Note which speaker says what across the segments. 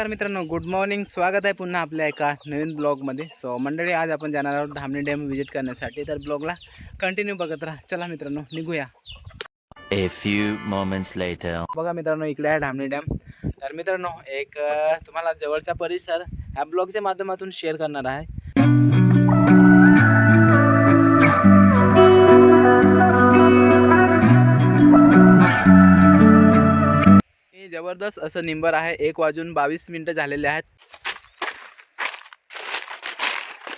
Speaker 1: नमस्कार मित्रांनो good morning स्वागत आहे पुन्हा आपल्या एका नवीन ब्लॉगमध्ये सो मंडळी आज आपण जाणार आहोत धामणी डॅम व्हिजिट करण्यासाठी. तर ब्लॉगला कंटिन्यू बघत राहा. चला मित्रांनो निघूया.
Speaker 2: A few moments later.
Speaker 1: बघा मित्रांनो इकडे आहे धामणी डॅम तर मित्रांनो एक अ, तुम्हाला जवळचा परिसर ह्या ब्लॉगच्या माध्यमातून शेअर करणार आहे. जबरदस्त असं निंबर आहे. एक वाजून बावीस मिनिटं झालेले आहेत.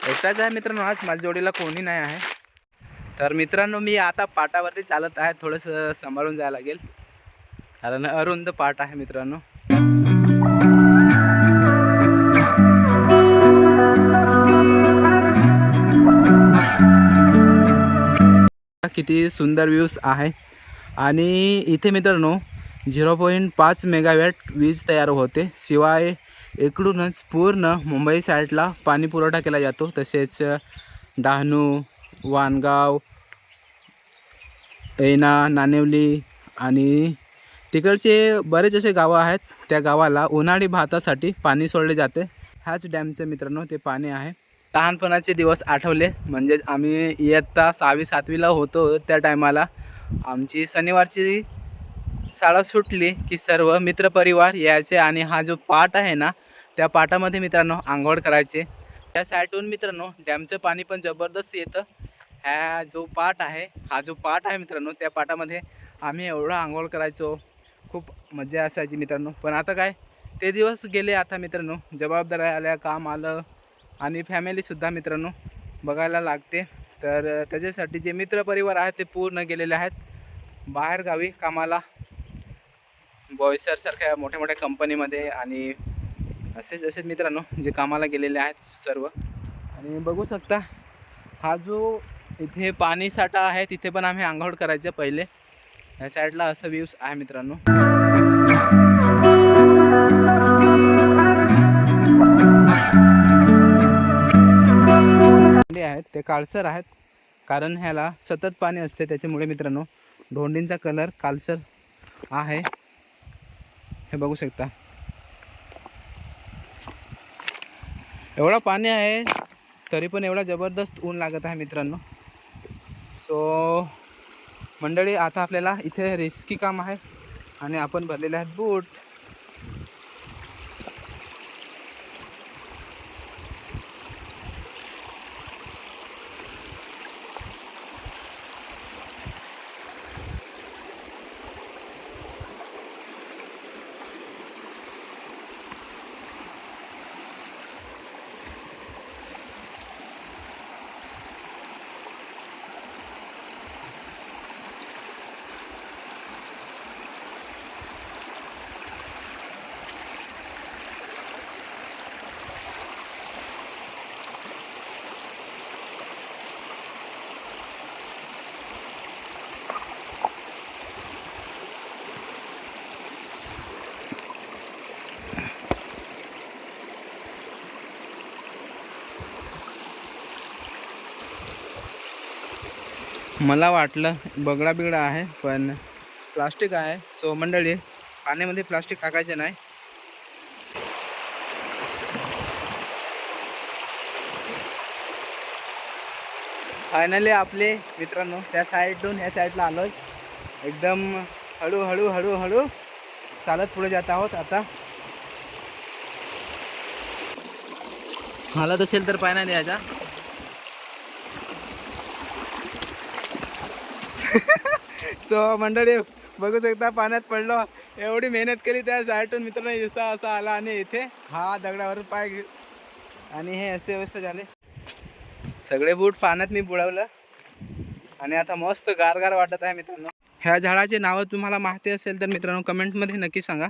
Speaker 1: एकटाच आहे मित्रांनो आज माझ्या जोडीला कोणी नाही आहे. तर मित्रांनो मी आता पाटावरती चालत आहे. थोडंसं सांभाळून जायला लागेल. कारण अरुंद पाट आहे मित्रांनो. किती सुंदर व्ह्यूज आहे. आणि इथे मित्रांनो झिरो पॉईंट पाच मेगावॅट वीज तयार होते. शिवाय इकडूनच पूर्ण मुंबई साईडला पाणी पुरवठा केला जातो. तसेच डहाणू वानगाव ऐना नाणेवली आणि तिकडचे बरेच असे गावं आहेत. त्या गावाला उन्हाळी भातासाठी पाणी सोडले जाते. ह्याच डॅमचं मित्रांनो ते पाणी आहे. लहानपणाचे दिवस आठवले. म्हणजे आम्ही इयत्ता सहावी सातवीला होतो त्या टायमाला. आमची शनिवारची शाळा सुटली की सर्व मित्रपरिवार यायचे आणि हा जो पाट आहे ना त्या पाटामध्ये मित्रांनो आंघोळ करायचे. त्या साईडहून मित्रांनो डॅमचं पाणी पण जबरदस्त येतं. ह्या जो पाट आहे हा जो पाट आहे मित्रांनो त्या पाटामध्ये आम्ही एवढं आंघोळ करायचो. खूप मजा असायची मित्रांनो. पण आता काय ते दिवस गेले आता मित्रांनो. जबाबदाऱ्या आल्या काम आलं आणि फॅमिलीसुद्धा मित्रांनो बघायला लागते. तर त्याच्यासाठी जे मित्रपरिवार आहेत ते पूर्ण गेलेले आहेत. बाहेरगावी कामाला बॉयसरसारख्या मोठ्या मोठ्या कंपनीमध्ये आणि असेच असेच मित्रांनो जे कामाला गेलेले आहेत सर्व. आणि बघू शकता हा जो इथे पाणी साठा आहे तिथे पण आम्ही आंघोळ करायचे पहिले. ह्या साईडला असं व्ह्यूज आहे मित्रांनो. आहेत ते काळसर आहेत. कारण ह्याला सतत पाणी असते त्याच्यामुळे मित्रांनो धोंडींचा कलर काळसर आहे. हे बघू शकता. एवढा पाणी आहे तरी पण एवढा जबरदस्त ऊन लागत आहे मित्रांनो. सो मंडळी आता आपल्याला इथे रिस्की काम आहे आणि आपण भरलेले आहेत बूट मला वाटलं बगडा बिगडा आहे पण प्लास्टिक आहे. सो मंडळी पाण्यामध्ये प्लास्टिक टाकायचे नाही. फायनली आपले मित्रांनो त्या साईडून या साईडला आलो एकदम हळूहळू हळूहळू चालत पुढे जात आहोत आता. हालत असेल तर पाय नाही द्यायचा सो मंडळी बघू शकता पाण्यात पडलो. एवढी मेहनत केली त्या साईटून मित्रांनो जसा असा आला आणि इथे हा दगडावर पाय घे- आणि हे असे अवस्था झाले. सगळे बूट पाण्यात मी बुडवलं. आणि आता मस्त गारगार वाटत आहे मित्रांनो. ह्या झाडाचे नावं तुम्हाला माहिती असेल तर मित्रांनो कमेंटमध्ये नक्की सांगा.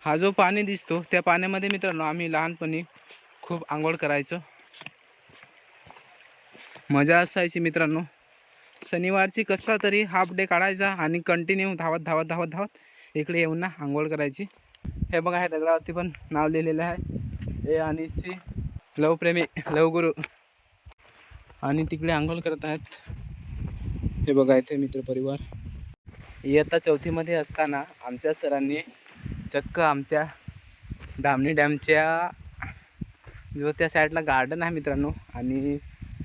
Speaker 1: हा जो पाणी दिसतो त्या पाण्यामध्ये मित्रांनो आम्ही लहानपणी खूप आंघोळ करायचो. मजा असायची मित्रांनो. शनिवारची कसा तरी हाफ डे काढायचा आणि कंटिन्यू धावत धावत धावत धावत इकडे येऊन ना आंघोळ करायची. हे बघा हे दगडावरती पण नाव लिहिलेलं आहे. ए आणि सी लवप्रेमी लवगुरू आणि तिकडे आंघोळ करत आहेत. हे बघा इथे मित्रपरिवार इयत्ता चौथीमध्ये असताना आमच्या सरांनी चक्क आमच्या डामणी डॅमच्या जो त्या साईडला गार्डन आहे मित्रांनो आणि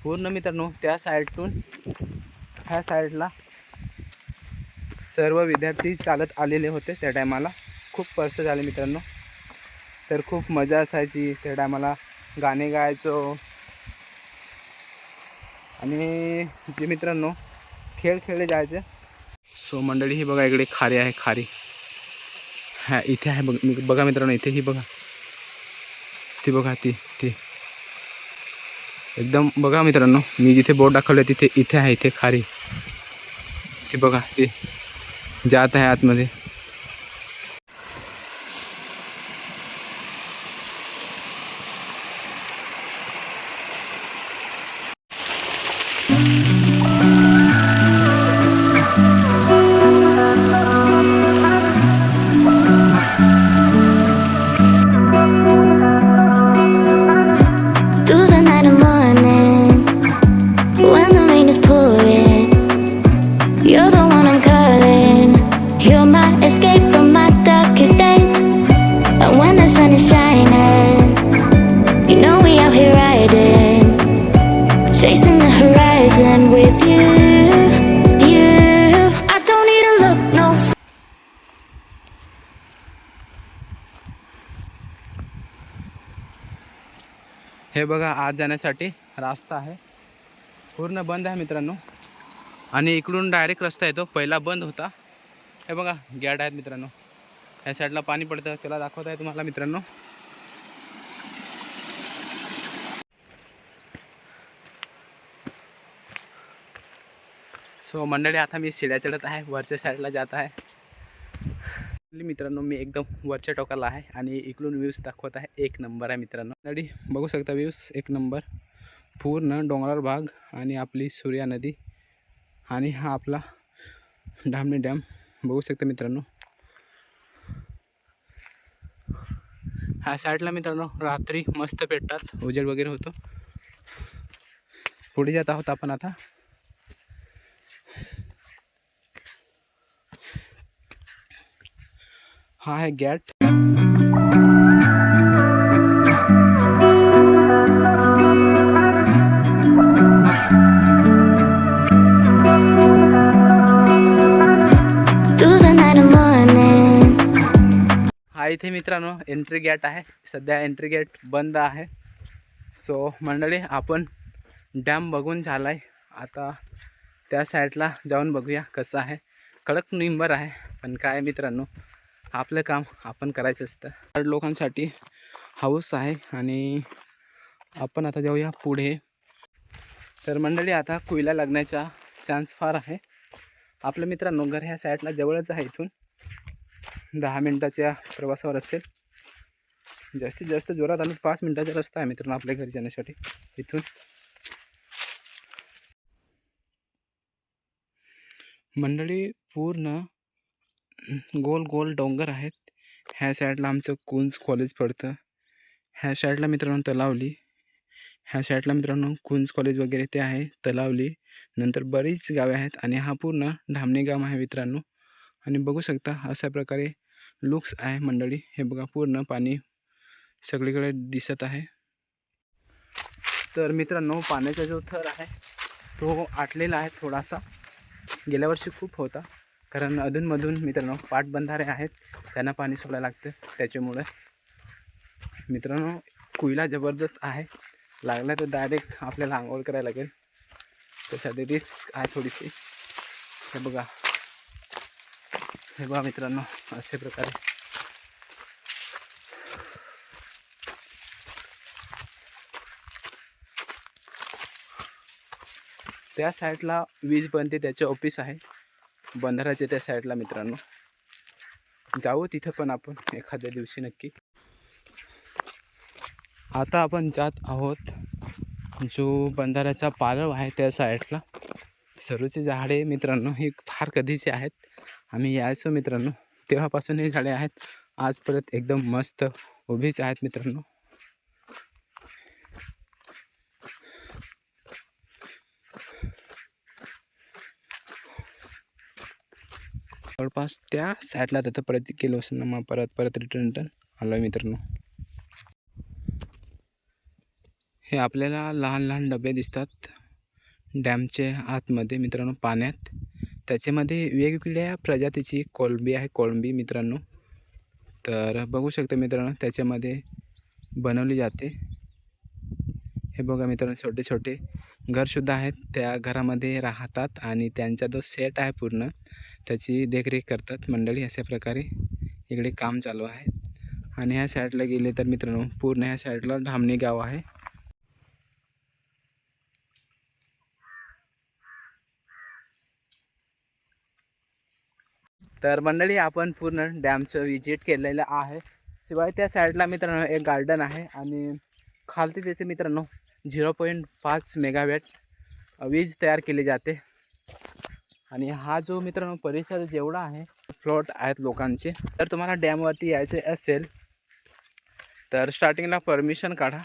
Speaker 1: पूर्ण मित्रांनो त्या साईडतून ह्या साईडला सर्व विद्यार्थी चालत आलेले होते त्या टायमाला. खूप पर्स झाले मित्रांनो. तर खूप मजा असायची त्या टायमाला. गाणे गायचो. आणि जे मित्रांनो खेळ खेळले जायचे. सो मंडळी ही बघा इकडे खारी आहे खारी. हा इथे आहे बघ मी- बघा मित्रांनो इथे ही बघा. ती बघा ती ती. एकदम बघा मित्रांनो मी जिथे बोर्ड दाखवलं तिथे इथे आहे इथे खारी. ती बघा ती जात आहे आतमध्ये. हे बघा आत जाण्यासाठी रास्ता आहे. पूर्ण बंद आहे मित्रांनो. आणि इकडून डायरेक्ट रस्ता येतो. पहिला बंद होता. हे बघा गॅट आहेत मित्रांनो. या साईडला पाणी पडतं. चला दाखवत आहे तुम्हाला मित्रांनो. सो मंडळी आता मी शिड्या चढत आहे. वरच्या साईडला जात आहे. मित्रांनो मी एकदम वरच्या टोकाला आहे आणि इकडून व्ह्यूज दाखवत आहे. एक नंबर आहे मित्रांनो. नदी बघू शकता व्ह्यूज. एक नंबर. पूर्ण डोंगराळ भाग आणि आपली सूर्या नदी आणि हा आपला डामणी डॅम. बघू शकता मित्रांनो. ह्या साईडला मित्रांनो रात्री मस्त पेटतात. उजेड वगैरे होतो. पुढे जात आहोत आपण आता. हा आहे गॅट. हा इथे मित्रांनो एंट्री गेट आहे. सध्या एंट्री गेट बंद आहे. सो मंडळी आपण डॅम बघून झाला आहे आता त्या साईडला जाऊन बघूया कसं आहे. कडक निंबर आहे. पण काय मित्रांनो आपलं काम आपण करायचं असतं. तर लोकांसाठी हाऊस आहे आणि आपण आता जाऊया पुढे. तर मंडळी आता कुईला लागण्याचा चान्स फार आहे. आपलं मित्रांनो घर ह्या साईडला जवळच आहे इथून. दहा मिनटाच्या प्रवासावर असेल. जास्तीत जास्त जोरात आलं पाच मिनटाचा रस्ता आहे मित्रांनो आपल्या घरी जाण्यासाठी इथून. मंडळी पूर्ण गोल गोल डोंगर आहेत. ह्या साईडला आमचं कुंज कॉलेज पडतं. ह्या साईडला मित्रांनो तलावली. ह्या साईडला मित्रांनो कुंज कॉलेज वगैरे ते आहे तलावली. नंतर बरीच गावे आहेत आणि हा पूर्ण धामणे गाव आहे मित्रांनो. आणि बघू शकता अशा प्रकारे लुक्स आहे मंडळी. हे बघा पूर्ण पाणी सगळीकडे दिसत आहे. तर मित्रांनो पाण्याचा जो थर आहे तो आटलेला आहे थोडासा. गेल्या वर्षी खूप होता. कारण अधूनमधून मित्रांनो पाटबंधारे आहेत त्यांना पाणी सोडायला लागतं. त्याच्यामुळे मित्रांनो कुईला जबरदस्त आहे. लागला तर डायरेक्ट आपल्याला आंघोळ करायला लागेल. त्यासाठी रिस्क आहे थोडीशी. हे बघा. हे बघा मित्रांनो अशा प्रकारे. त्या साईडला वीज बनते त्याचे ऑफिस आहे. बंधाराच्या त्या साईडला मित्रांनो. जाऊ तिथं पण आपण एखाद्या दिवशी नक्की. आता आपण जात आहोत जो बंधाऱ्याचा पालव आहे त्या साईडला सरूचे झाडे मित्रांनो हे फार कधीचे आहेत. आम्ही यायचो मित्रांनो तेव्हापासून हे झाडे आहेत. आज परत एकदम मस्त उभीच आहेत मित्रांनो. जवळपास त्या साईडला त्याचं परत गेलो असं मग परत परत रिटर्न रिटर्न आलो आहे मित्रांनो हे आपल्याला लहान लहान डबे दिसतात. डॅमचे आतमध्ये मित्रांनो पाण्यात. त्याच्यामध्ये वेगवेगळ्या प्रजातीची कोळंबी आहे कोळंबी मित्रांनो. तर बघू शकता मित्रांनो त्याच्यामध्ये बनवली जाते. हे बघा मित्रांनो छोटे छोटे घरसुद्धा आहेत. त्या घरामध्ये राहतात आणि त्यांचा जो सेट आहे पूर्ण त्याची देखरेख करतात मंडळी. अशा प्रकारे इकडे काम चालू आहे. आणि ह्या साईडला गेले तर मित्रांनो पूर्ण ह्या साईडला धामणी गाव आहे. तर मंडळी आपण पूर्ण डॅमचं विजिट केलेलं आहे. शिवाय त्या साईडला मित्रांनो एक गार्डन आहे. आणि खालती त्याचे मित्रांनो झिरो पॉईंट पाच मेगावॅट वीज तयार केली जाते. आणि हा जो मित्रांनो परिसर जेवढा आहे फ्लॉट आहेत लोकांचे तर तुम्हाला डॅमवरती यायचे असेल तर स्टार्टिंगला परमिशन काढा.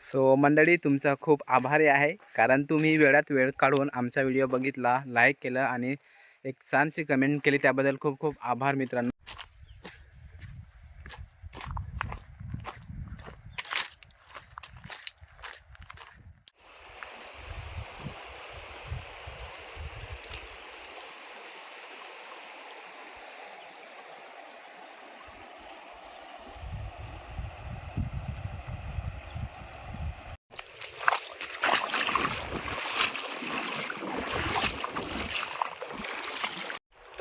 Speaker 1: सो मंडळी तुमचा खूप आभारी आहे. कारण तुम्ही वेळात वेळ काढून आमचा व्हिडिओ बघितला लाईक केलं आणि एक छानशी कमेंट केली त्याबद्दल खूप खूप आभार मित्रांनो.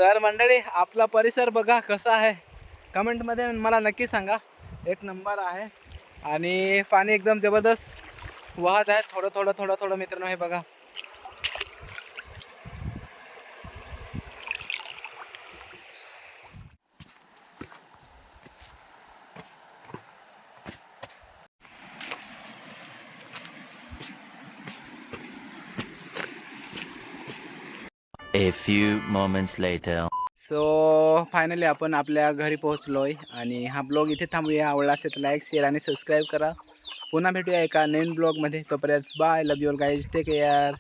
Speaker 1: तर मंडळी आपला परिसर बघा कसा आहे. कमेंटमध्ये मला नक्की सांगा. एक नंबर आहे. आणि पाणी एकदम जबरदस्त वाहत आहे. थोडं थोडं थोडं थोडं मित्रांनो हे बघा.
Speaker 2: A few moments later.
Speaker 1: So finally आपण आपल्या घरी पोहोचलो आहे आणि हा ब्लॉग इथे थांबूया. आवडला असेल तर लाईक शेअर आणि सबस्क्राईब करा. पुन्हा भेटूया एका नवीन ब्लॉगमध्ये. तोपर्यंत bye love your guys take care